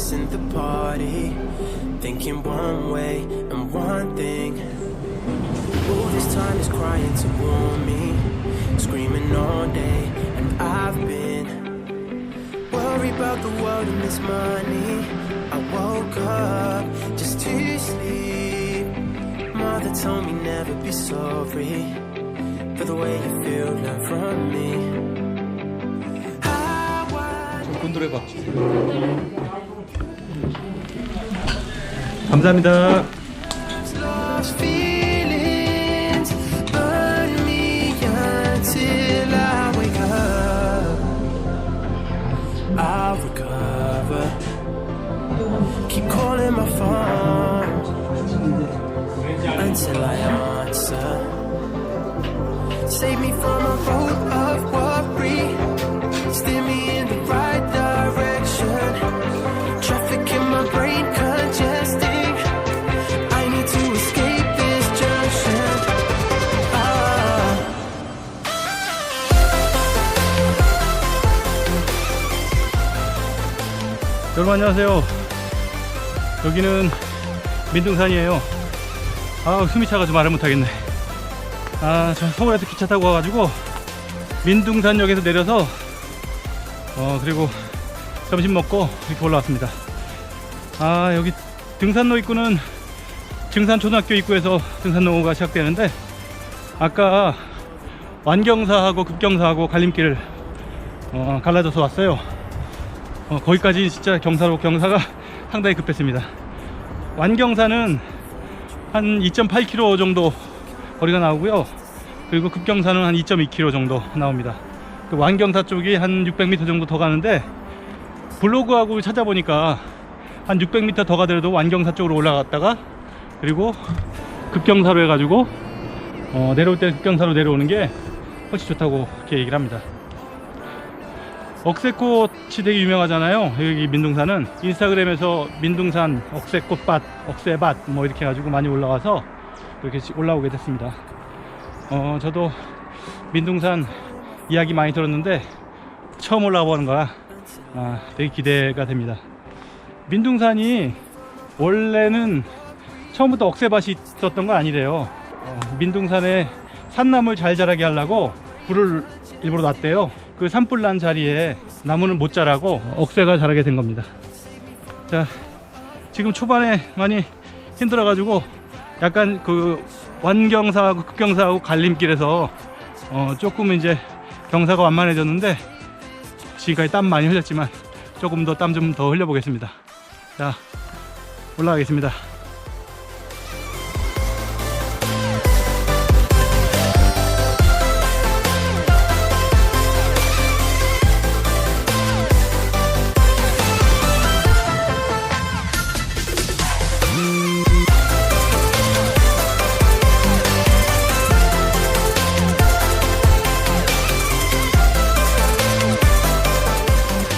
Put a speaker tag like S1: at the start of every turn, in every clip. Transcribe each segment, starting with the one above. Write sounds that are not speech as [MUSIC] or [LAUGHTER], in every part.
S1: missing the party. Thinking one way and one thing. All this time is crying to warn me. Screaming all day, and I've been worried about the world and this money. I woke up just to sleep. Mother told me never be sorry for the way you feel. Learn from me. How I
S2: 곤드레 밥. 감사합니다.
S1: lost feelings burn me until I wake up. I'll recover. Keep calling my phone until I answer. Save me from a road
S2: 여러분 안녕하세요. 여기는 민둥산이에요. 아 숨이 차가지고 말을 못하겠네. 아, 저 서울에서 기차 타고 와가지고 민둥산역에서 내려서 어 그리고 점심 먹고 이렇게 올라왔습니다. 아 여기 등산로 입구는 증산초등학교 입구에서 등산로가 시작되는데 아까 완경사하고 급경사하고 갈림길을 어, 갈라져서 왔어요. 어, 거기까지 진짜 경사로 경사가 [LAUGHS] 상당히 급했습니다. 완경사는 한 2.8km 정도 거리가 나오고요. 그리고 급경사는 한 2.2km 정도 나옵니다. 그 완경사 쪽이 한 600m 정도 더 가는데 블로그하고 찾아보니까 한 600m 더 가더라도 완경사 쪽으로 올라갔다가 그리고 급경사로 해가지고 어, 내려올 때 급경사로 내려오는 게 훨씬 좋다고 이렇게 얘기를 합니다. 억새꽃이 되게 유명하잖아요. 여기 민둥산은 인스타그램에서 민둥산 억새꽃밭, 억새밭 뭐 이렇게 해가지고 많이 올라와서 이렇게 올라오게 됐습니다. 어, 저도 민둥산 이야기 많이 들었는데 처음 올라보는 거라 아, 되게 기대가 됩니다. 민둥산이 원래는 처음부터 억새밭이 있었던 건 아니래요. 어, 민둥산에 산나물 잘 자라게 하려고 불을 일부러 놨대요. 그 산불 난 자리에 나무는 못 자라고 억새가 자라게 된 겁니다. 자, 지금 초반에 많이 힘들어가지고 약간 그 완경사하고 급경사하고 갈림길에서 어, 조금 이제 경사가 완만해졌는데 지금까지 땀 많이 흘렸지만 조금 더 땀 좀 더 흘려보겠습니다. 자, 올라가겠습니다.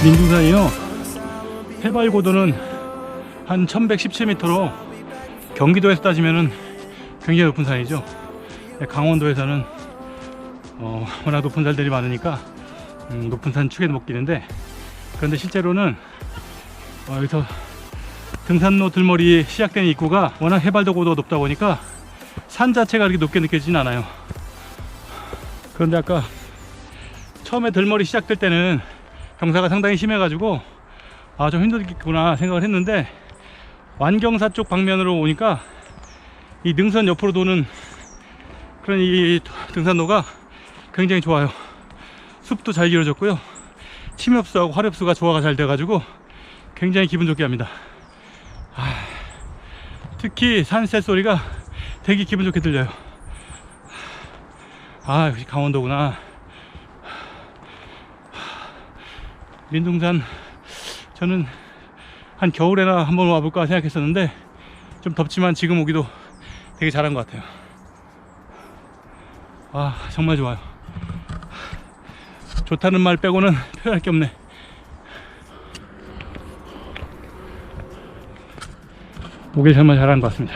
S2: 민둥산이요. 해발 고도는 한 1117m로 경기도에서 따지면은 굉장히 높은 산이죠. 강원도에서는 어, 워낙 높은 산들이 많으니까 음, 높은 산 축에 못 끼는데 그런데 실제로는 어, 여기서 등산로 들머리 시작되는 입구가 워낙 해발도 고도가 높다 보니까 산 자체가 그렇게 높게 느껴지진 않아요. 그런데 아까 처음에 들머리 시작될 때는 경사가 상당히 심해가지고 아 좀 힘들겠구나 생각을 했는데 완경사 쪽 방면으로 오니까 이 능선 옆으로 도는 그런 이 등산로가 굉장히 좋아요. 숲도 잘 길어졌고요. 침엽수하고 화렵수가 조화가 잘 돼가지고 굉장히 기분 좋게 합니다. 아, 특히 산새 소리가 되게 기분 좋게 들려요. 아 역시 강원도구나 민둥산 저는 한 겨울에나 한번 와볼까 생각했었는데 좀 덥지만 지금 오기도 되게 잘한 것 같아요. 아 정말 좋아요. 좋다는 말 빼고는 표현할 게 없네. 오길 정말 잘한 것 같습니다.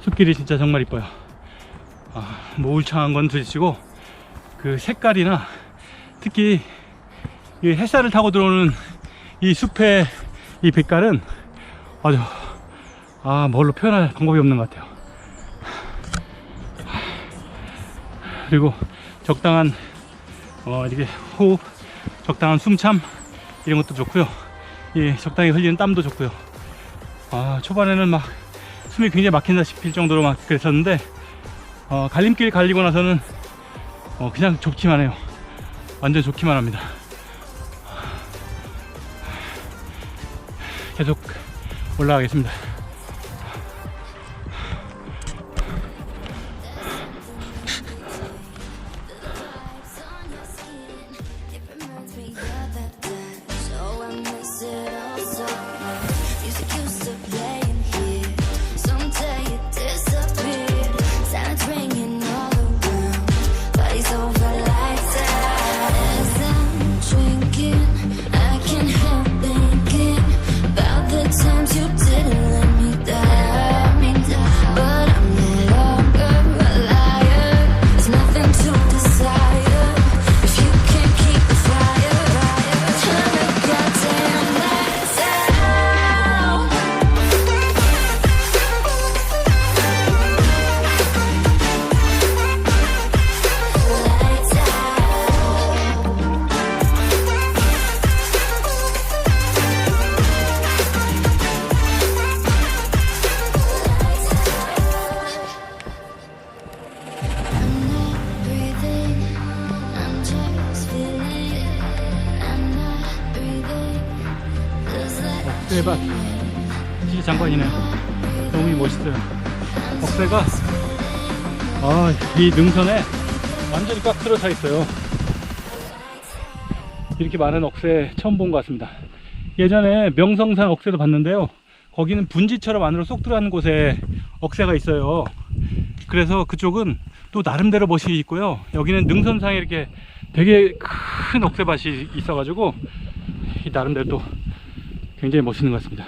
S2: 숲길이 진짜 정말 이뻐요. 아, 뭐 울창한 건 둘째치고 그 색깔이나 특히 이 햇살을 타고 들어오는
S3: 이 숲의 이 빛깔은 아주 아 뭘로 표현할 방법이 없는 것 같아요. 그리고 적당한 어 이렇게 호흡, 적당한 숨참 이런 것도 좋고요. 이 적당히 흘리는 땀도 좋고요. 아 초반에는 막 숨이 굉장히 막힌다시피 정도로 막 그랬었는데 어, 갈림길 갈리고 나서는 어, 그냥 좋기만 해요. 완전 좋기만 합니다. 계속 올라가겠습니다. 아, 이 능선에 완전히 꽉 들어차 있어요. 이렇게 많은 억새 처음 본 것 같습니다. 예전에 명성산 억새도 봤는데요. 거기는 분지처럼 안으로 쏙 들어가는 곳에 억새가 있어요. 그래서 그쪽은 또 나름대로 멋이 있고요. 여기는 능선상에 이렇게 되게 큰 억새밭이 있어가지고 이 나름대로 또 굉장히 멋있는 것 같습니다.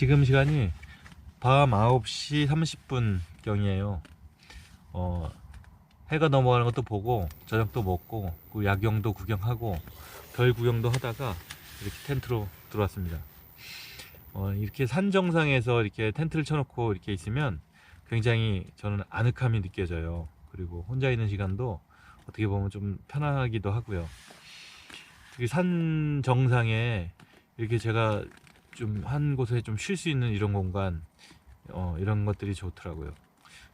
S4: 지금 시간이 밤 9시 30분 경이에요. 어, 해가 넘어가는 것도 보고 저녁도 먹고 그 야경도 구경하고 별 구경도 하다가 이렇게 텐트로 들어왔습니다. 어, 이렇게 산 정상에서 이렇게 텐트를 쳐놓고 이렇게 있으면 굉장히 저는 아늑함이 느껴져요. 그리고 혼자 있는 시간도 어떻게 보면 좀 편하기도 하고요. 특히 산 정상에 이렇게 제가 좀 한 곳에 좀 쉴 수 있는 이런 공간 어, 이런 것들이 좋더라고요.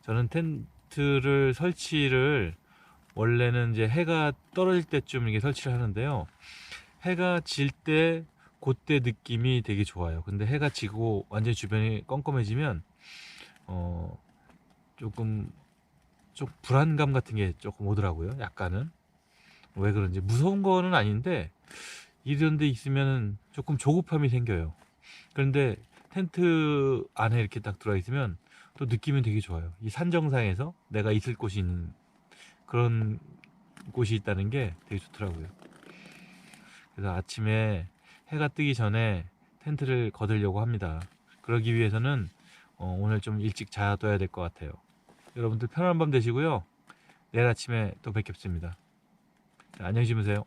S4: 저는 텐트를 설치를 원래는 이제 해가 떨어질 때쯤 이게 설치를 하는데요. 해가 질 때 그때 느낌이 되게 좋아요. 근데 해가 지고 완전히 주변이 껌껌해지면 어 조금 좀 불안감 같은 게 조금 오더라고요. 약간은 왜 그런지 무서운 거는 아닌데 이런 데 있으면 조금 조급함이 생겨요. 그런데 텐트 안에 이렇게 딱 들어가 있으면 또 느낌이 되게 좋아요. 이 산정상에서 내가 있을 곳이 있는 그런 곳이 있다는 게 되게 좋더라고요. 그래서 아침에 해가 뜨기 전에 텐트를 거들려고 합니다. 그러기 위해서는 어, 오늘 좀 일찍 자둬야 될 것 같아요. 여러분들 편안한 밤 되시고요. 내일 아침에 또 뵙겠습니다. 자, 안녕히 주무세요.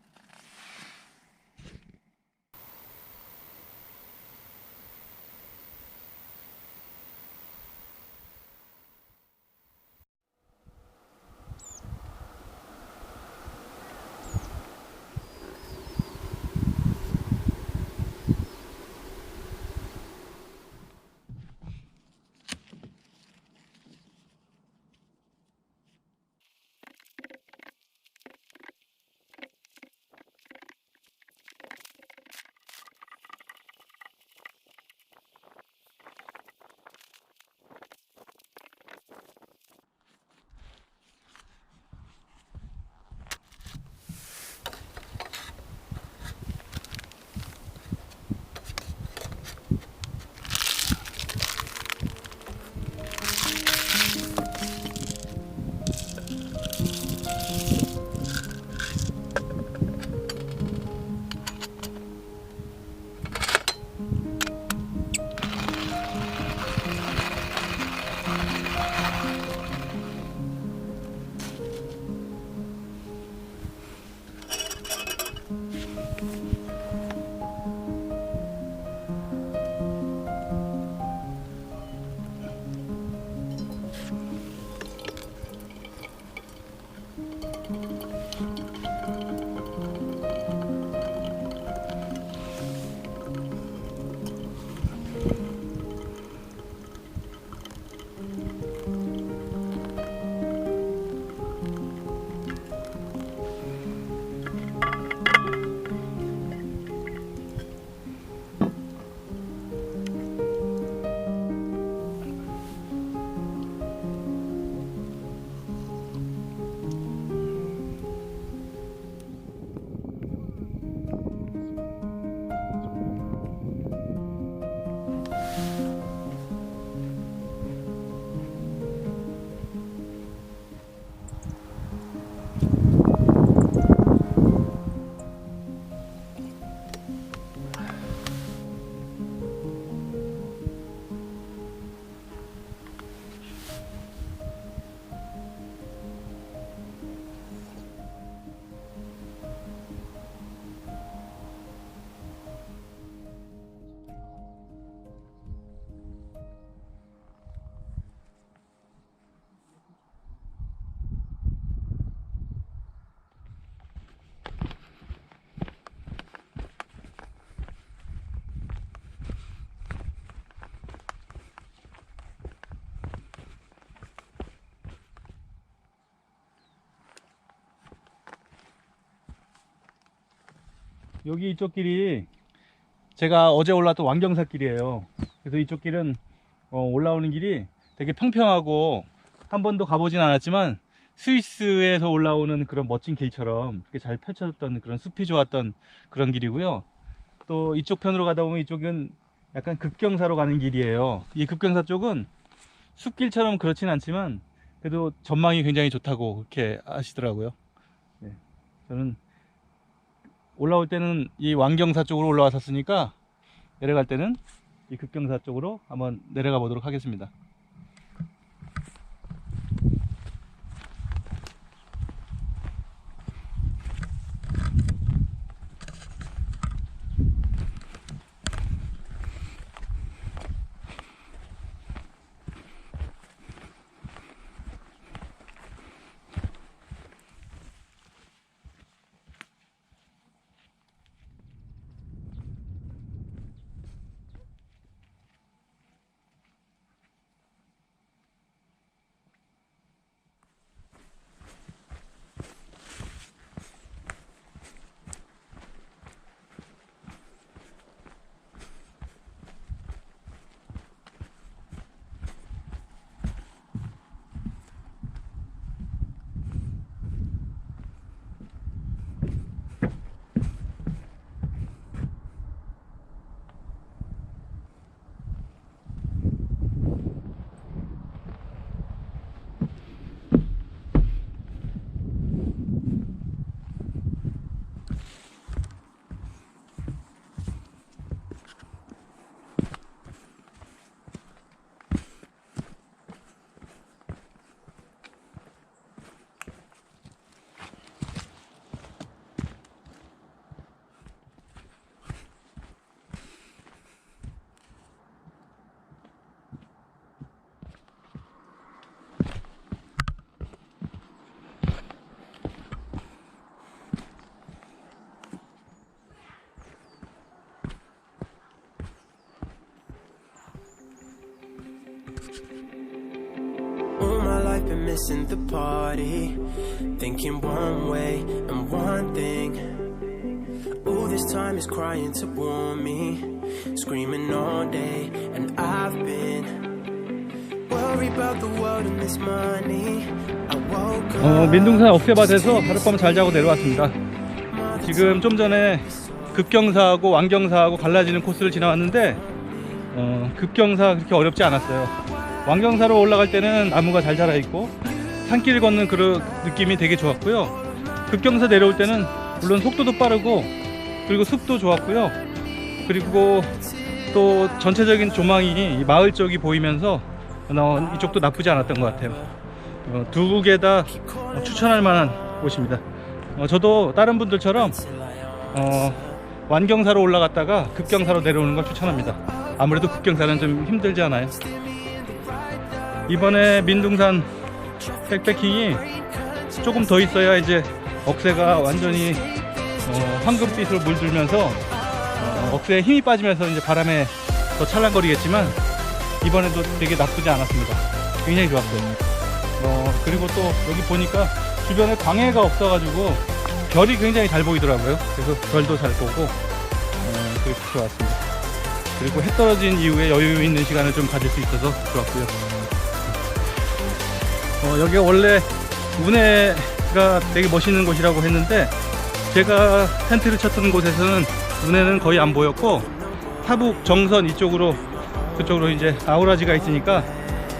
S2: 여기 이쪽 길이 제가 어제 올라왔던 왕경사 길이에요. 그래서 이쪽 길은 어, 올라오는 길이 되게 평평하고 한 번도 가보진 않았지만 스위스에서 올라오는 그런 멋진 길처럼 그렇게 잘 펼쳐졌던 그런 숲이 좋았던 그런 길이고요. 또 이쪽 편으로 가다 보면 이쪽은 약간 급경사로 가는 길이에요. 이 급경사 쪽은 숲길처럼 그렇진 않지만 그래도 전망이 굉장히 좋다고 그렇게 하시더라고요. 네. 저는 올라올 때는 이 왕경사 쪽으로 올라왔었으니까 내려갈 때는 이 급경사 쪽으로 한번 내려가 보도록 하겠습니다.
S1: Been missing the party. Thinking one way and one thing. All this time is crying to warn me. Screaming all day, and I've been worried about the world and this money. I woke up.
S2: 어, 민둥산 억새밭에서 하룻밤 잘 자고 내려왔습니다. 지금 좀 전에 급경사하고 왕경사하고 갈라지는 코스를 지나왔는데 어, 급경사 그렇게 어렵지 않았어요. 왕경사로 올라갈 때는 나무가 잘 자라 있고 산길 걷는 그런 느낌이 되게 좋았고요. 급경사 내려올 때는 물론 속도도 빠르고 그리고 숲도 좋았고요. 그리고 또 전체적인 조망이 이 마을 쪽이 보이면서 어, 이쪽도 나쁘지 않았던 것 같아요. 어, 두개 다 추천할 만한 곳입니다. 어, 저도 다른 분들처럼 어, 완경사로 올라갔다가 급경사로 내려오는 걸 추천합니다. 아무래도 급경사는 좀 힘들지 않아요. 이번에 민둥산 백패킹이 조금 더 있어야 이제 억새가 완전히 어, 황금빛으로 물들면서 어, 억새에 힘이 빠지면서 이제 바람에 더 찰랑거리겠지만 이번에도 되게 나쁘지 않았습니다. 굉장히 좋았어요. 어, 그리고 또 여기 보니까 주변에 광해가 없어가지고 별이 굉장히 잘 보이더라고요. 그래서 별도 잘 보고 어, 그렇게 좋았습니다. 그리고 해 떨어진 이후에 여유 있는 시간을 좀 가질 수 있어서 좋았고요. 어, 여기가 원래 운해가 되게 멋있는 곳이라고 했는데 제가 텐트를 쳤던 곳에서는 운해는 거의 안 보였고 타북 정선 이쪽으로 그쪽으로 이제 아우라지가 있으니까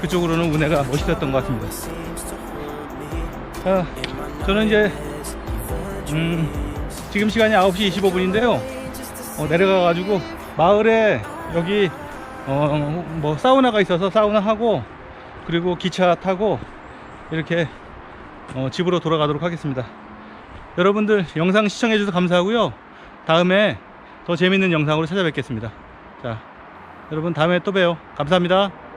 S2: 그쪽으로는 운해가 멋있었던 것 같습니다. 자, 저는 이제 음, 지금 시간이 9시 25분인데요. 어, 내려가가지고 마을에 여기 어, 뭐 사우나가 있어서 사우나 하고 그리고 기차 타고 이렇게 어, 집으로 돌아가도록 하겠습니다. 여러분들 영상 시청해 주셔서 감사하고요. 다음에 더 재밌는 영상으로 찾아뵙겠습니다. 자, 여러분 다음에 또 봬요. 감사합니다.